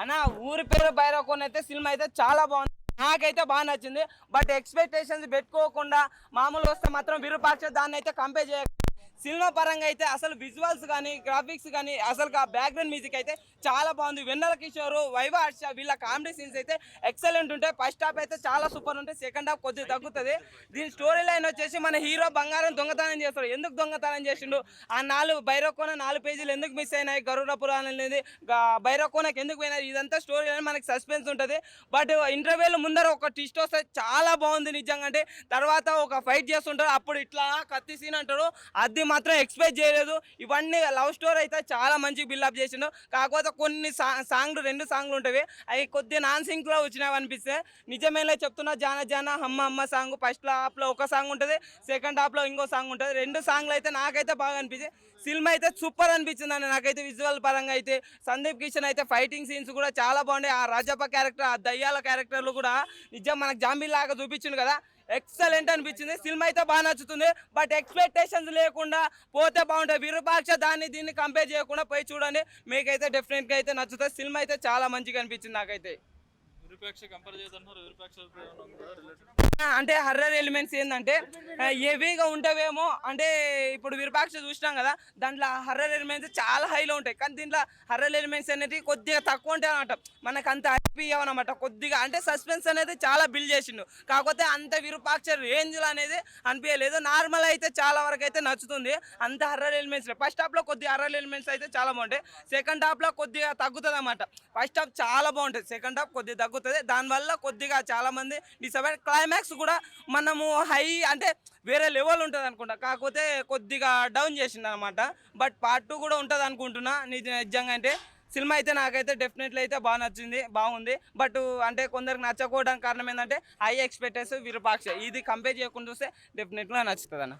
అన్న ఊరి పేరు బైరకోన్ అయితే సినిమా అయితే చాలా బాగుంది. నాకైతే బాగా నచ్చింది. బట్ ఎక్స్పెక్టేషన్స్ పెట్టుకోకుండా మామూలు వస్తే మాత్రం విరూపాక్ష దాన్ని అయితే కంపేర్ చేయ సినిమా పరంగా అయితే అసలు విజువల్స్ కానీ గ్రాఫిక్స్ కానీ అసలు బ్యాక్గ్రౌండ్ మ్యూజిక్ అయితే చాలా బాగుంది. వెన్నెల కిషోర్ వైవ హర్ష వీళ్ళ కామెడీ సీన్స్ అయితే ఎక్సలెంట్ ఉంటాయి. ఫస్ట్ హాఫ్ అయితే చాలా సూపర్ ఉంటాయి. సెకండ్ హాఫ్ కొద్దిగా తగ్గుతుంది. దీని స్టోరీ లైన్ వచ్చేసి మన హీరో బంగారం దొంగతనం చేస్తాడు. ఎందుకు దొంగతనం చేసిండు? ఆ నాలుగు బైరకోన నాలుగు పేజీలు ఎందుకు మిస్ అయినాయి? గరుడ పురాణం అనేది బైరకోనకి ఎందుకు పోయినాయి? ఇదంతా స్టోరీ లైన్ మనకి సస్పెన్స్ ఉంటుంది. బట్ ఇంటర్వ్యూలు ముందర ఒక ట్విస్ట్ వస్తే చాలా బాగుంది నిజంగా అంటే తర్వాత ఒక ఫైట్ చేస్తుంటారు. అప్పుడు ఇట్లా కత్తి సీన్ అంటారు. అది మాత్రం ఎక్స్పెక్ట్ చేయలేదు. ఇవన్నీ లవ్ స్టోరీ అయితే చాలా మంచి బిల్డప్ చేసిండు. కాకపోతే కొన్ని సా- సాంగ్లు రెండు సాంగ్లు ఉంటాయి అవి కొద్దిగా నాన్ సింక్లో వచ్చినవి అనిపిస్తే నిజమేలా చెప్తున్నా జాన జాన హమ్మ అమ్మ సాంగ్ ఫస్ట్ హాఫ్లో ఒక సాంగ్ ఉంటుంది. సెకండ్ హాఫ్లో ఇంకో సాంగ్ ఉంటుంది. రెండు సాంగ్లు అయితే నాకైతే బాగా అనిపించింది సినిమా అయితే సూపర్ అనిపించింది అండి నాకైతే విజువల్ పరంగా అయితే సందీప్ కిషన్ అయితే ఫైటింగ్ సీన్స్ కూడా చాలా బాగున్నాయి. ఆ రాజప్ప క్యారెక్టర్ ఆ దయ్యాల క్యారెక్టర్లు కూడా నిజం మనకు జాంబీ లాగా చూపించిండు కదా. ఎక్సలెంట్ అనిపించింది. సినిమా అయితే బాగా నచ్చుతుంది. బట్ ఎక్స్పెక్టేషన్స్ లేకుండా పోతే బాగుంటుంది. విరూపాక్ష దాన్ని దీన్ని కంపేర్ చేయకుండా పోయి చూడండి. మీకైతే డెఫినెట్గా అయితే నచ్చుతుంది. సినిమా అయితే చాలా మంచిగా అనిపించింది నాకైతే. అంటే హర్రర్ ఎలిమెంట్స్ ఏంటంటే హెవీగా ఉంటవేమో. అంటే ఇప్పుడు విరూపాక్ష చూసినాం కదా దాంట్లో హర్రర్ ఎలిమెంట్స్ చాలా హైలో ఉంటాయి. కానీ దీంట్లో హర్రర్ ఎలిమెంట్స్ అనేది కొద్దిగా తక్కువ ఉంటాయి అనమాట మనకు అంత అనమాట కొద్దిగా అంటే సస్పెన్స్ అనేది చాలా బిల్డ్ చేసిండు. కాకపోతే అంత విరూపాక్ష రేంజ్లో అనేది అనిపించలేదు. నార్మల్ అయితే చాలా వరకు అయితే నచ్చుతుంది. అంత హర్రర్ ఎలిమెంట్స్ ఫస్ట్ హాఫ్లో కొద్దిగా హర్రర్ ఎలిమెంట్స్ అయితే చాలా బాగుంటాయి. సెకండ్ హాఫ్లో కొద్దిగా తగ్గుతుంది అనమాట ఫస్ట్ హాఫ్ చాలా బాగుంటుంది. సెకండ్ హాఫ్ కొద్దిగా తగ్గుతుంది. దానివల్ల కొద్దిగా చాలా మంది డిసప్పాయింట్. క్లైమాక్స్ కూడా మనము హై అంటే వేరే లెవెల్ ఉంటుంది అనుకుంటా. కాకపోతే కొద్దిగా డౌన్ చేసింది అనమాట బట్ పార్ట్ టూ కూడా ఉంటుంది అనుకుంటున్నా. నిజం నిజంగా అంటే సినిమా అయితే నాకైతే డెఫినెట్లీ అయితే బాగా నచ్చింది బాగుంది. బట్ అంటే కొందరికి నచ్చకపోవడానికి కారణం ఏంటంటే హై ఎక్స్పెక్టేషన్ విరూపాక్ష. ఇది కంపేర్ చేయకుండా చూస్తే డెఫినెట్గా నచ్చుతుంది అన్న